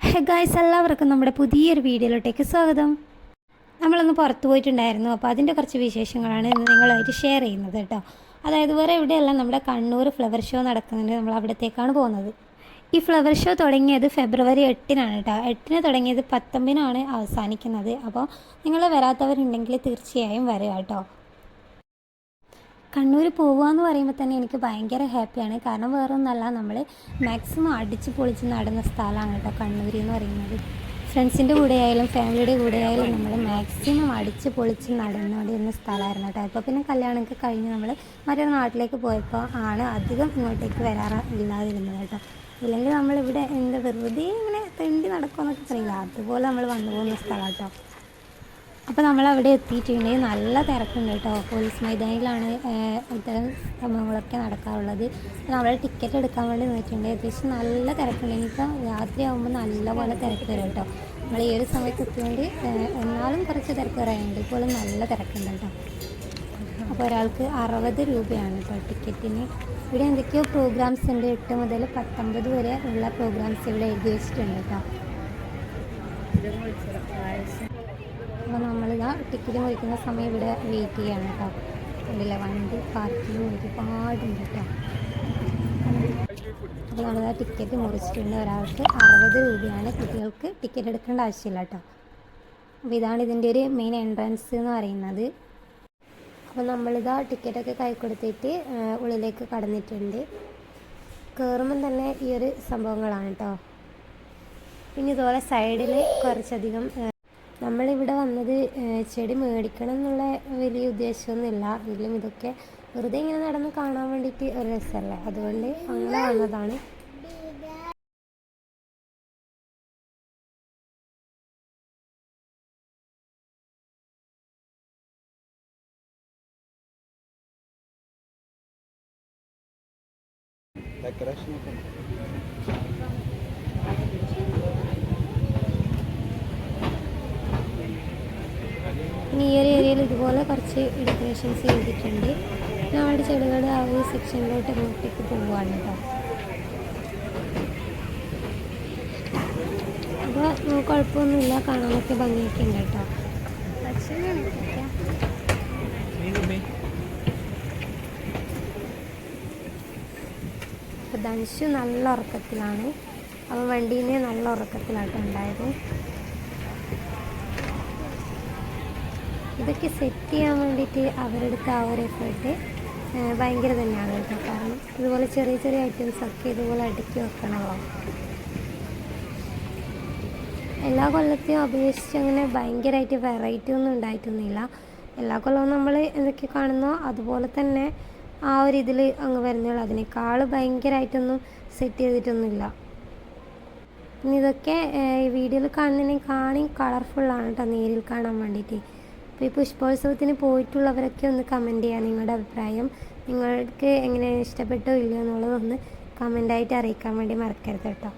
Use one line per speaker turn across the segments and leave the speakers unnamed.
Hey guys എല്ലാവർക്കും നമ്മുടെ പുതിയൊരു വീഡിയോയിലോട്ടേക്ക് സ്വാഗതം. നമ്മളൊന്ന് പുറത്ത് പോയിട്ടുണ്ടായിരുന്നു. അപ്പോൾ അതിന്റെ കുറച്ച് വിശേഷങ്ങളാണ് ഇന്ന് നിങ്ങളായിട്ട് ഷെയർ ചെയ്യുന്നത് കേട്ടോ. അതായത് വേറെ എവിടെയല്ല നമ്മുടെ കണ്ണൂർ ഫ്ലവർ ഷോ നടക്കുന്നുണ്ട് നമ്മൾ അവിടത്തേക്കാണ് പോകുന്നത്. ഈ ഫ്ലവർ ഷോ തുടങ്ങിയത് ഫെബ്രുവരി എട്ടിനാണ് കേട്ടോ. എട്ടിന് തുടങ്ങിയത് പത്തൊമ്പതിനാണ് അവസാനിക്കുന്നത്. അപ്പോൾ നിങ്ങൾ വരാത്തവരുണ്ടെങ്കിൽ തീർച്ചയായും വരിക കേട്ടോ. കണ്ണൂർ പോവുക എന്ന് പറയുമ്പോൾ തന്നെ എനിക്ക് ഭയങ്കര ഹാപ്പിയാണ്. കാരണം വേറെ ഒന്നല്ല നമ്മൾ മാക്സിമം അടിച്ച് പൊളിച്ച് നടന്ന സ്ഥലമാണ് കേട്ടോ കണ്ണൂർ എന്ന് പറയുന്നത്. ഫ്രണ്ട്സിന്റെ കൂടെ ആയാലും ഫാമിലിയുടെ കൂടെ ആയാലും നമ്മൾ മാക്സിമം അടിച്ച് പൊളിച്ച് നടന്നുകൊണ്ടിരുന്ന സ്ഥലമായിരുന്നു കേട്ടോ. ഇപ്പോൾ പിന്നെ കല്യാണമൊക്കെ കഴിഞ്ഞ് നമ്മൾ മറ്റൊരു നാട്ടിലേക്ക് പോയപ്പോൾ ആണ് അധികം ഇങ്ങോട്ടേക്ക് വരാറ് ഇല്ലാതിരുന്നത് കേട്ടോ. ഇല്ലെങ്കിൽ നമ്മളിവിടെ എന്താ വെറുതെ ഇങ്ങനെ തെണ്ടി നടക്കുമെന്നൊക്കെ പറയില്ല. അതുപോലെ നമ്മൾ വന്നു പോകുന്ന സ്ഥലം കേട്ടോ. അപ്പോൾ നമ്മൾ അവിടെ എത്തിയിട്ടുണ്ടെങ്കിൽ നല്ല തിരക്കുണ്ട് കേട്ടോ. പോലീസ് മൈതാനിയിലാണ് ഇത്തരം സംഭവങ്ങളൊക്കെ നടക്കാറുള്ളത്. നമ്മൾ ടിക്കറ്റ് എടുക്കാൻ വേണ്ടി നോക്കിയിട്ടുണ്ട് അത്യാവശ്യം നല്ല തിരക്കുണ്ട്. ഇനിയിപ്പോൾ രാത്രി ആകുമ്പോൾ നല്ലപോലെ തിരക്ക് വരും കേട്ടോ. നമ്മൾ ഈ ഒരു സമയത്ത് എത്തിയോണ്ട് എന്നാലും കുറച്ച് തിരക്ക് വരാനുണ്ട് ഇപ്പോഴും നല്ല തിരക്കുണ്ട് കേട്ടോ. അപ്പോൾ ഒരാൾക്ക് അറുപത് രൂപയാണ് കേട്ടോ ടിക്കറ്റിന്. ഇവിടെ എന്തൊക്കെയോ പ്രോഗ്രാംസ് ഉണ്ട്. എട്ട് മുതൽ പത്തൊമ്പത് വരെ ഉള്ള പ്രോഗ്രാംസ് ഇവിടെ എഴുതി വെച്ചിട്ടുണ്ട് കേട്ടോ. അപ്പോൾ നമ്മളിതാ ടിക്കറ്റ് മുറിക്കുന്ന സമയം ഇവിടെ വെയിറ്റ് ചെയ്യാണ് കേട്ടോ. കണ്ടില്ല? വണ്ടി പാർക്കിംഗ് ഒരുപാടുണ്ട് കേട്ടോ. അപ്പോൾ നമ്മളിതാ ടിക്കറ്റ് മുറിച്ചിട്ടുണ്ട്. ഒരാൾക്ക് അറുപത് രൂപയാണ് കുട്ടികൾക്ക് ടിക്കറ്റ് എടുക്കേണ്ട ആവശ്യമില്ല കേട്ടോ. അപ്പോൾ ഇതാണ് ഇതിന്റെ ഒരു മെയിൻ എൻട്രൻസ് എന്ന് പറയുന്നത്. അപ്പോൾ നമ്മളിതാ ടിക്കറ്റൊക്കെ കൈ കൊടുത്തിട്ട് ഉള്ളിലേക്ക് കടന്നിട്ടുണ്ട്. കയറുമ്പം തന്നെ ഈ ഒരു സംഭവങ്ങളാണ് കേട്ടോ. പിന്നെ ഇതുപോലെ സൈഡിൽ കുറച്ചധികം നമ്മളിവിടെ വന്നത് ചെടി മേടിക്കണം എന്നുള്ള വലിയ ഉദ്ദേശമൊന്നുമില്ല. എങ്കിലും ഇതൊക്കെ വെറുതെ ഇങ്ങനെ നടന്ന് കാണാൻ വേണ്ടിയിട്ട് ഒരു രസമല്ലേ? അതുകൊണ്ട് അങ്ങനെ വന്നതാണ്. കുറച്ച് ഡെക്കറേഷൻസ് ചെയ്തിട്ടുണ്ട്. അവിടെ ചെടികളുടെ ആ ഒരു സെക്ഷനിലോട്ട് ഇങ്ങോട്ടേക്ക് പോവുകയാണ് കേട്ടോ അപ്പോൾ കുഴപ്പമൊന്നുമില്ല. കാണാനൊക്കെ ഭംഗിയൊക്കെ ഉണ്ട് കേട്ടോ ധനുഷ് നല്ല ഉറക്കത്തിലാണ്. അവൻ വണ്ടീനെ നല്ല ഉറക്കത്തിലാട്ടോ ഇതൊക്കെ സെറ്റ് ചെയ്യാൻ വേണ്ടിയിട്ട് അവരെടുത്ത ആ ഒരു എഫേർട്ട് ഭയങ്കര തന്നെയാണ് കേട്ടോ. കാരണം ഇതുപോലെ ചെറിയ ചെറിയ ഐറ്റംസ് ഒക്കെ ഇതുപോലെ അടുക്കി വെക്കണമല്ലോ എല്ലാ കൊല്ലത്തെയും അപേക്ഷിച്ച് അങ്ങനെ ഭയങ്കരമായിട്ട് വെറൈറ്റി ഒന്നും ഉണ്ടായിട്ടൊന്നുമില്ല. എല്ലാ കൊല്ലവും നമ്മൾ എന്തൊക്കെ കാണുന്നോ. അതുപോലെ തന്നെ ആ ഒരു ഇതിൽ അങ്ങ് വരുന്നുള്ളൂ. അതിനേക്കാൾ ഭയങ്കരമായിട്ടൊന്നും സെറ്റ് ചെയ്തിട്ടൊന്നുമില്ല. ഇനി ഇതൊക്കെ വീഡിയോയിൽ കാണുന്നതിനെ കാണി കളർഫുള്ളാണ് കേട്ടോ. നേരിൽ കാണാൻ വേണ്ടിയിട്ട്. അപ്പോൾ ഈ പുഷ്പോത്സവത്തിന് പോയിട്ടുള്ളവരൊക്കെ ഒന്ന് കമന്റ് ചെയ്യുക നിങ്ങളുടെ അഭിപ്രായം. നിങ്ങൾക്ക് എങ്ങനെ ഇഷ്ടപ്പെട്ടോ ഇല്ലയോ എന്നുള്ളതൊന്ന് കമന്റായിട്ട് അറിയിക്കാൻ വേണ്ടി മറക്കരുത് കേട്ടോ.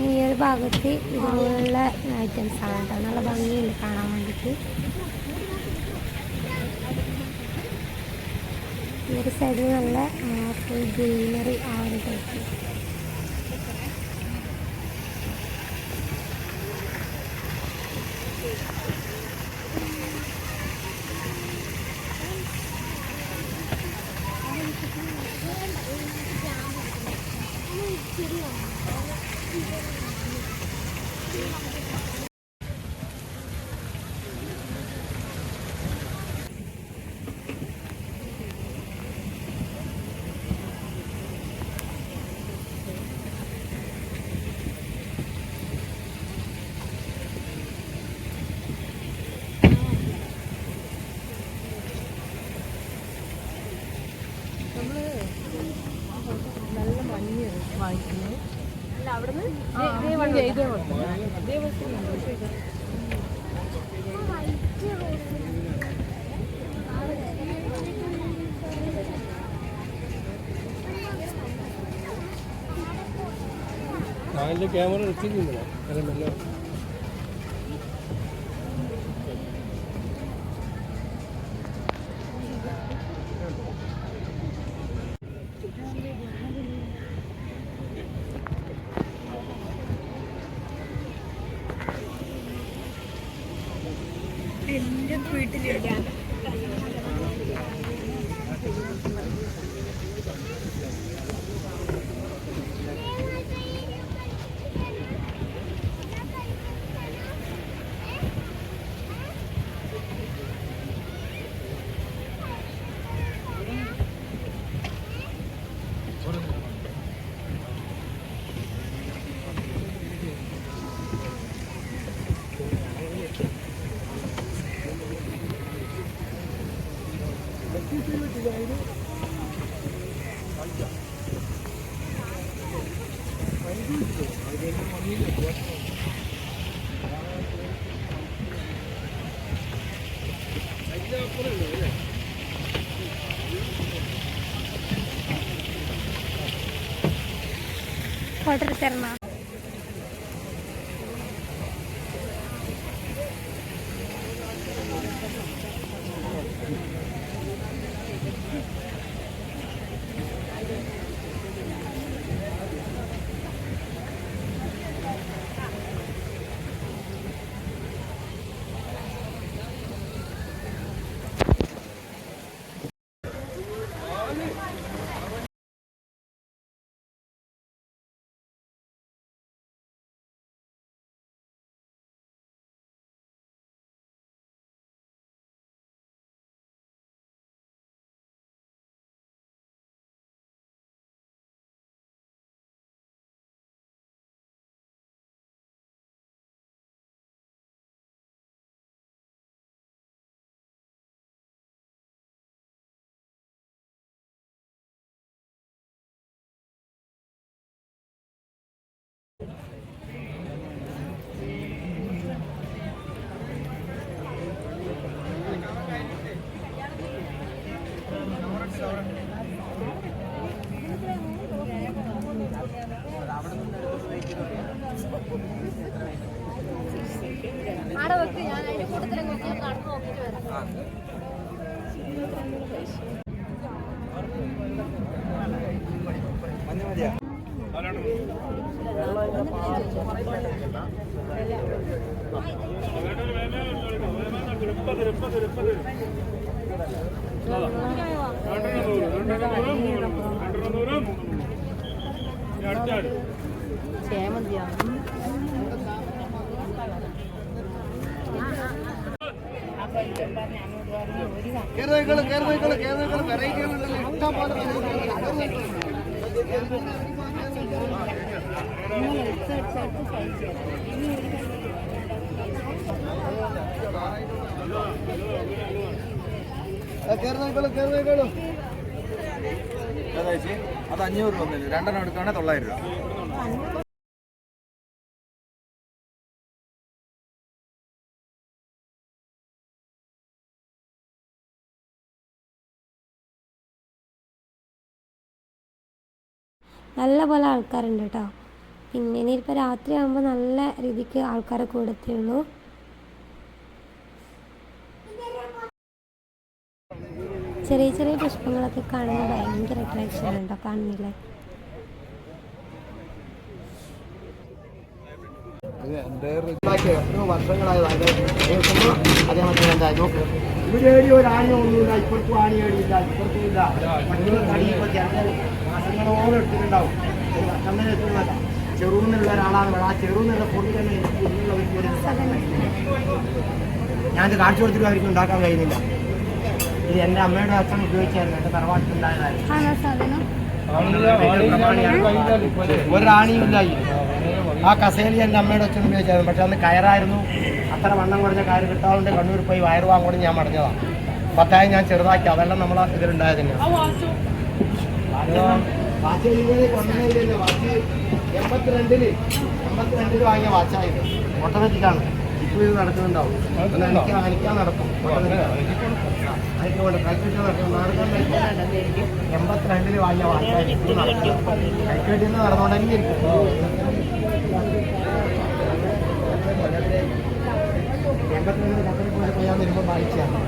ഈ ഒരു ഭാഗത്ത് ഇതുപോലുള്ള ഐറ്റംസ് ആണ് കേട്ടോ. നല്ല ഭംഗിയുണ്ട് കാണാൻ വേണ്ടിയിട്ട്. ഈ ഒരു സൈഡിൽ നല്ല ഫുൾ ഗ്രീനറി ആ ഒരു ടൈപ്പ്
നല്ല മഞ്ഞ് വാങ്ങിക്കുന്നു അല്ല അവിടുന്ന്? ഇതേ ഇതേ
അതിന്റെ ക്യാമറ എടുത്തിരിക്കുന്നില്ല? അല്ല
വീട്ടിലിരിക്കാൻ. എടുത്തരണോ അവിടെ
ചേമന്തിയാണ്
കേരള കേരള കേരള വെറൈറ്റികളുണ്ടല്ലോ ഇഷ്ടം പോലെ കേരള കേരള
അത് അഞ്ഞൂറ് രൂപ ഒന്നില്ല രണ്ടെണ്ണം എടുക്കുകയാണെങ്കിൽ തൊള്ളായിരം രൂപ.
നല്ല പോലെ ആൾക്കാരുണ്ട് കേട്ടോ. പിന്നെ ഇനിയിപ്പോൾ രാത്രി ആകുമ്പോൾ നല്ല രീതിക്ക് ആൾക്കാരെ കൂടത്തേ ഉള്ളൂ ചെറിയ ചെറിയ പുഷ്പങ്ങളൊക്കെ കാണുമ്പോൾ ഭയങ്കര അട്രാക്ഷൻ ഉണ്ടോ കാണുന്നില്ലേ
ഇവിടെ ചെറുന്നുള്ള ഒരാളാണ് ആ ചെറുന്നുള്ള പൊടി തന്നെ എനിക്ക് ഞാനത് കാണിച്ചു കൊടുത്തിട്ട് അവർക്ക് ഉണ്ടാക്കാൻ കഴിയുന്നില്ല. ഇത് എന്റെ അമ്മയുടെ അച്ഛൻ ഉപയോഗിച്ചായിരുന്നു എന്റെ തറവാട്ടിലുണ്ടായതായിരുന്നു. ഒരാണിയില്ല ആ കസേലി എന്റെ അമ്മയുടെ അച്ഛൻ ഉപയോഗിച്ചായിരുന്നു. പക്ഷെ അന്ന് കയറായിരുന്നു. അത്ര വണ്ണം കുറഞ്ഞ കയറ് കിട്ടാറുണ്ട്. കണ്ണൂർ പോയി വയറ് വാങ്ങോട് ഞാൻ മടഞ്ഞതാണ് പത്തായി ഞാൻ ചെറുതാക്കി. അതെല്ലാം നമ്മളെ ഇതിലുണ്ടായത് തന്നെയാണ് വാച്ച് ഇങ്ങനെ കൊണ്ടുവന്നില്ലല്ലോ വാച്ച് എൺപത്തിരണ്ടിൽ എൺപത്തിരണ്ടിൽ വാങ്ങിയ വാച്ചായത് ഓട്ടോമാറ്റിക്കാണ്. ഇപ്പോൾ ഇത് നടക്കുന്നുണ്ടാവും. അനിക്കാൻ നടക്കും. നടക്കും നടക്കാൻ എൺപത്തിരണ്ടിൽ വാങ്ങിയ കമ്പനി പോയപ്പോൾ ഞാൻ വരുമ്പോൾ വായിച്ചാണ്.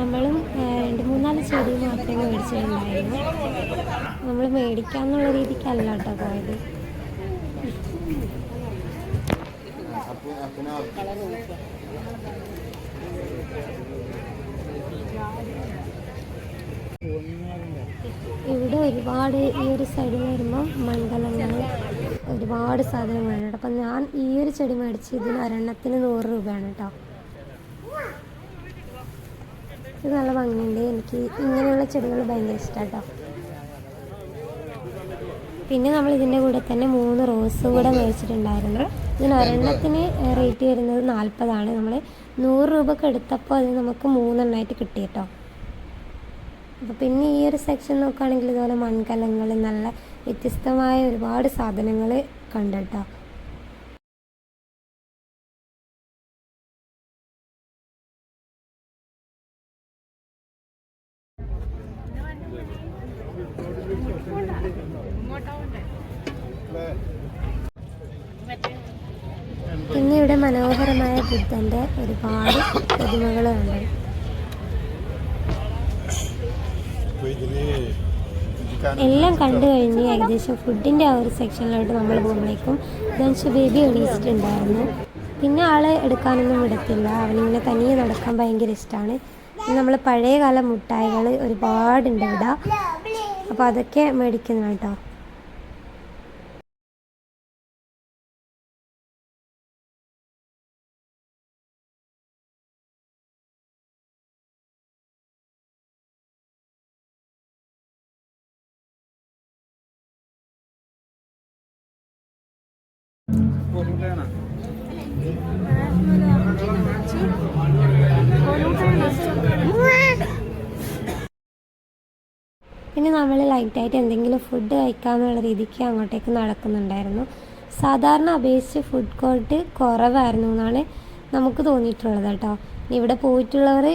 നമ്മളും രണ്ട് മൂന്നാൽ ചെടി മാത്രമേ മേടിച്ചിട്ടുണ്ടായിരുന്നു. നമ്മൾ മേടിക്കാന്നുള്ള രീതിക്കല്ല കേട്ടോ പോയത്.
കളർ നോക്കുക
ഇവിടെ ഒരുപാട് ഈ ഒരു സൈഡിൽ വരുമ്പോൾ മൺകലങ്ങൾ ഒരുപാട് സാധനങ്ങളുണ്ട് അപ്പം ഞാൻ ഈ ഒരു ചെടി മേടിച്ച് ഇതിന് ഒരെണ്ണത്തിന് നൂറ് രൂപയാണ് കേട്ടോ. ഇത് നല്ല ഭംഗിയുണ്ട്. എനിക്ക് ഇങ്ങനെയുള്ള ചെടികൾ ഭയങ്കര ഇഷ്ടമാണ് കേട്ടോ. പിന്നെ നമ്മൾ ഇതിന്റെ കൂടെ തന്നെ മൂന്ന് റോസ് കൂടെ മേടിച്ചിട്ടുണ്ടായിരുന്നു. ഇതിന് ഒരെണ്ണത്തിന് റേറ്റ് വരുന്നത് നാൽപ്പതാണ് നമ്മൾ നൂറ് രൂപക്ക് എടുത്തപ്പോൾ അത് നമുക്ക് മൂന്നെണ്ണമായിട്ട് കിട്ടി കേട്ടോ. അപ്പോൾ പിന്നെ ഈ ഒരു സെക്ഷൻ നോക്കുകയാണെങ്കിൽ ഇതുപോലെ മൺകലങ്ങൾ നല്ല വ്യത്യസ്തമായ ഒരുപാട് സാധനങ്ങൾ കണ്ടു പിന്നെ ഇവിടെ മനോഹരമായ ബുദ്ധന്റെ ഒരുപാട് പ്രതിമകൾ കണ്ടു എല്ലാം കണ്ടു കഴിഞ്ഞ് ഏകദേശം ഫുഡിന്റെ ആ ഒരു സെക്ഷനിലോട്ട് നമ്മൾ പോകുമ്പോഴേക്കും ധനുഷ് ബേബി എണീച്ചിട്ടുണ്ടായിരുന്നു. പിന്നെ ആളെ എടുക്കാനൊന്നും വിടത്തില്ല. അവനിങ്ങനെ തനിയെ നടക്കാൻ ഭയങ്കര ഇഷ്ടമാണ് നമ്മൾ പഴയകാല മുട്ടായികൾ ഒരുപാടുണ്ട് ഇവിടെ. അപ്പോൾ അതൊക്കെ മേടിക്കുന്നു കേട്ടോ പിന്നെ നമ്മൾ ലൈറ്റായിട്ട് എന്തെങ്കിലും ഫുഡ് കഴിക്കാമെന്നുള്ള രീതിക്ക് അങ്ങോട്ടേക്ക് നടക്കുന്നുണ്ടായിരുന്നു. സാധാരണ അപേക്ഷിച്ച് ഫുഡ് കോർട്ട് കുറവായിരുന്നു എന്നാണ് നമുക്ക് തോന്നിയിട്ടുള്ളത് കേട്ടോ. ഇവിടെ പോയിട്ടുള്ളവർ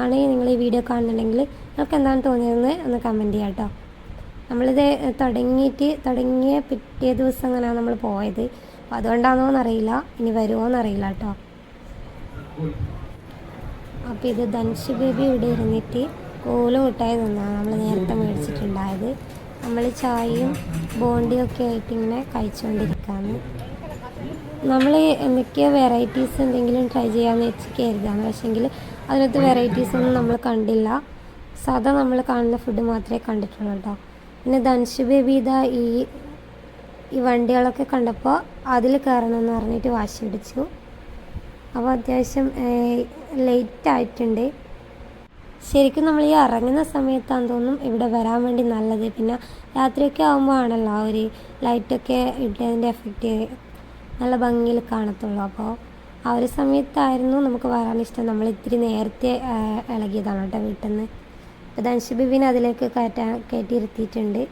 ആണെങ്കിൽ നിങ്ങൾ ഈ വീഡിയോ കാണുന്നുണ്ടെങ്കിൽ നിങ്ങൾക്ക് എന്താണ് തോന്നിയതെന്ന് ഒന്ന് കമന്റ് ചെയ്യാം കേട്ടോ. നമ്മളിത് തുടങ്ങിയിട്ട് തുടങ്ങിയ പിറ്റേ ദിവസം അങ്ങനെയാണ് നമ്മൾ പോയത്. അപ്പോൾ അതുകൊണ്ടാണോ എന്നറിയില്ല. ഇനി വരുമോ എന്നറിയില്ല കേട്ടോ. അപ്പോൾ ഇത് ധനുഷ് ബേബി ഇവിടെ ഇരുന്നിട്ട് കോൽ മുട്ടായി നിന്നാണ് നമ്മൾ നേരത്തെ മേടിച്ചിട്ടുണ്ടായത്. നമ്മൾ ചായയും ബോണ്ടിയും ഒക്കെ ആയിട്ട് ഇങ്ങനെ കഴിച്ചുകൊണ്ടിരിക്കുകയാണ് നമ്മൾ എന്തൊക്കെയോ വെറൈറ്റീസ് എന്തെങ്കിലും ട്രൈ ചെയ്യാമെന്ന് വെച്ച് കരുതാണ് പക്ഷേങ്കിൽ അതിനകത്ത് വെറൈറ്റീസ് ഒന്നും നമ്മൾ കണ്ടില്ല. സാധാ നമ്മൾ കാണുന്ന ഫുഡ് മാത്രമേ കണ്ടിട്ടുള്ളൂ കേട്ടോ. പിന്നെ ധനുഷ് ഈ ഈ വണ്ടികളൊക്കെ കണ്ടപ്പോൾ അതിൽ കയറണം എന്ന് പറഞ്ഞിട്ട് വാശി പിടിച്ചു അപ്പോൾ അത്യാവശ്യം ലേറ്റ് ആയിട്ടുണ്ട്. ശരിക്കും നമ്മൾ ഈ ഇറങ്ങുന്ന സമയത്താന്ന് തോന്നും ഇവിടെ വരാൻ വേണ്ടി നല്ലത്. പിന്നെ രാത്രിയൊക്കെ ആകുമ്പോൾ ആണല്ലോ ആ ഒരു ലൈറ്റൊക്കെ ഇട്ടതിന്റെ എഫക്റ്റ് നല്ല ഭംഗിയിൽ കാണത്തുള്ളൂ. അപ്പോൾ ആ ഒരു സമയത്തായിരുന്നു നമുക്ക് വരാനിഷ്ടം നമ്മൾ ഇത്തിരി നേരത്തെ ഇളകിയതാണ് കേട്ടോ വീട്ടിൽ നിന്ന് അപ്പോൾ ധനുഷ് അതിലേക്ക് കയറ്റാൻ കയറ്റിയിരുത്തിയിട്ടുണ്ട്.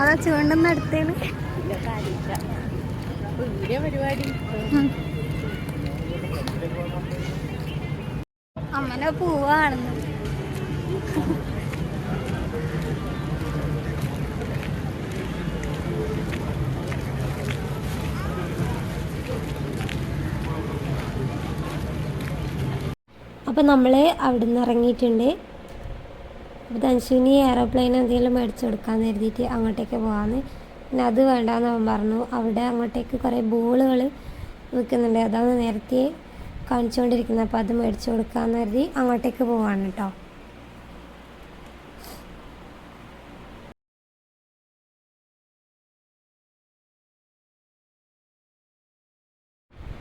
അതാ ചൂണ്ടെന്ന് അടുത്തേന് അമ്മനെ പോവാണെന്ന്. അപ്പോൾ നമ്മൾ അവിടെ നിന്ന് ഇറങ്ങിയിട്ടുണ്ട്. അപ്പോൾ ധനുഷുവിന് എയറോപ്ലെയിൻ എന്തെങ്കിലും മേടിച്ചു കൊടുക്കാമെന്ന് കരുതിയിട്ട് അങ്ങോട്ടേക്ക് പോകാമെന്ന് പിന്നെ അത് വേണ്ടാന്ന് അവൻ പറഞ്ഞു. അവിടെ അങ്ങോട്ടേക്ക് കുറേ ബോളുകൾ വിൽക്കുന്നുണ്ട് അതാണ് നേരത്തെ കാണിച്ചുകൊണ്ടിരിക്കുന്നത് അപ്പോൾ അത് മേടിച്ചു കൊടുക്കാമെന്ന് കരുതി അങ്ങോട്ടേക്ക് പോവാണ് കേട്ടോ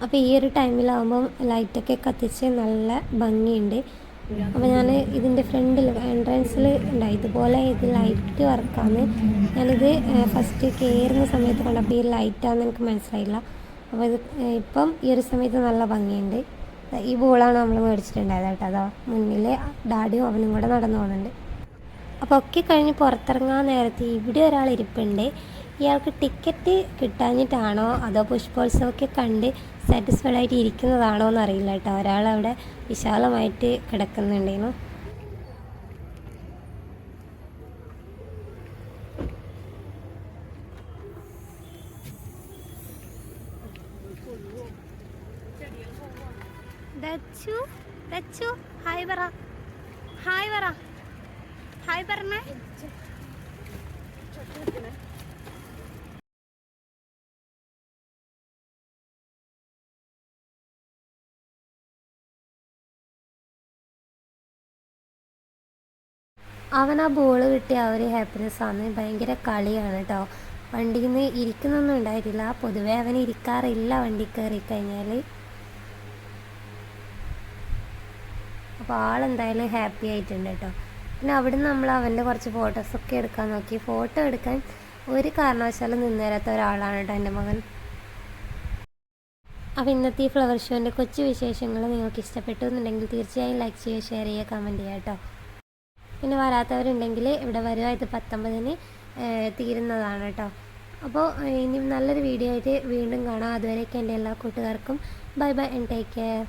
അപ്പോൾ ഈ ഒരു ടൈമിലാവുമ്പം ലൈറ്റൊക്കെ കത്തിച്ച് നല്ല ഭംഗിയുണ്ട്. അപ്പോൾ ഞാൻ ഇതിന്റെ ഫ്രണ്ടിൽ എൻട്രൻസിൽ ഉണ്ടായി ഇതുപോലെ ഇത് ലൈറ്റ് വർക്കാണ് ഞാനിത് ഫസ്റ്റ് കയറുന്ന സമയത്ത് കണ്ടപ്പോൾ ഈ ലൈറ്റാണെന്ന് എനിക്ക് മനസ്സിലായില്ല. അപ്പോൾ ഇത് ഇപ്പം ഈ ഒരു സമയത്ത് നല്ല ഭംഗിയുണ്ട്. ഈ ബോളാണ് നമ്മൾ മേടിച്ചിട്ടുണ്ടായത് കേട്ടോ. അതാ മുന്നിൽ ഡാഡിയും അവനും കൂടെ നടന്നു പോകുന്നുണ്ട്. അപ്പോൾ ഒക്കെ കഴിഞ്ഞ് പുറത്തിറങ്ങാൻ നേരത്ത് ഇവിടെ ഒരാൾ ഇരിപ്പുണ്ട്. ഇയാൾക്ക് ടിക്കറ്റ് കിട്ടാഞ്ഞിട്ടാണോ അതോ പുഷ്പോത്സവമൊക്കെ കണ്ട് സാറ്റിസ്ഫൈഡ് ആയിട്ട് ഇരിക്കുന്നതാണോ എന്ന് എന്നറിയില്ല കേട്ടോ. അവിടെ വിശാലമായിട്ട് കിടക്കുന്നുണ്ടേനു. ദച്ചു ദച്ചു ഹായ് പറ. ഹായ് പറ. ഹായ് പറഞ്ഞേ. അവൻ ആ ബോൾ കിട്ടിയ ആ ഒരു ഹാപ്പിനെസ് ആണ്. ഭയങ്കര കളിയാണ് കേട്ടോ വണ്ടിയിൽ നിന്ന് ഇരിക്കുന്നൊന്നും ഉണ്ടായിട്ടില്ല. പൊതുവേ അവൻ ഇരിക്കാറില്ല വണ്ടി കയറി കഴിഞ്ഞാൽ അപ്പോൾ ആളെന്തായാലും ഹാപ്പി ആയിട്ടുണ്ട് കേട്ടോ പിന്നെ അവിടുന്ന് നമ്മൾ അവന്റെ കുറച്ച് ഫോട്ടോസൊക്കെ എടുക്കാൻ നോക്കി. ഫോട്ടോ എടുക്കാൻ ഒരു കാരണവശാലും നിന്നേരാത്ത ഒരാളാണ് കേട്ടോ എന്റെ മകൻ. അപ്പോൾ ഇന്നത്തെ ഈ ഫ്ലവർ ഷോന്റെ കൊച്ചു വിശേഷങ്ങൾ നിങ്ങൾക്ക് ഇഷ്ടപ്പെട്ടു എന്നുണ്ടെങ്കിൽ തീർച്ചയായും ലൈക്ക് ചെയ്യുക ഷെയർ ചെയ്യുക കമന്റ് ചെയ്യുക കേട്ടോ പിന്നെ വരാത്തവരുണ്ടെങ്കിൽ ഇവിടെ വരുക. ഇത് പത്തൊമ്പതിന് തീരുന്നതാണ് കേട്ടോ. അപ്പോൾ ഇനി നല്ലൊരു വീഡിയോ ആയിട്ട് വീണ്ടും കാണാം. അതുവരെയൊക്കെ എന്റെ എല്ലാ കൂട്ടുകാർക്കും. Bye bye and take care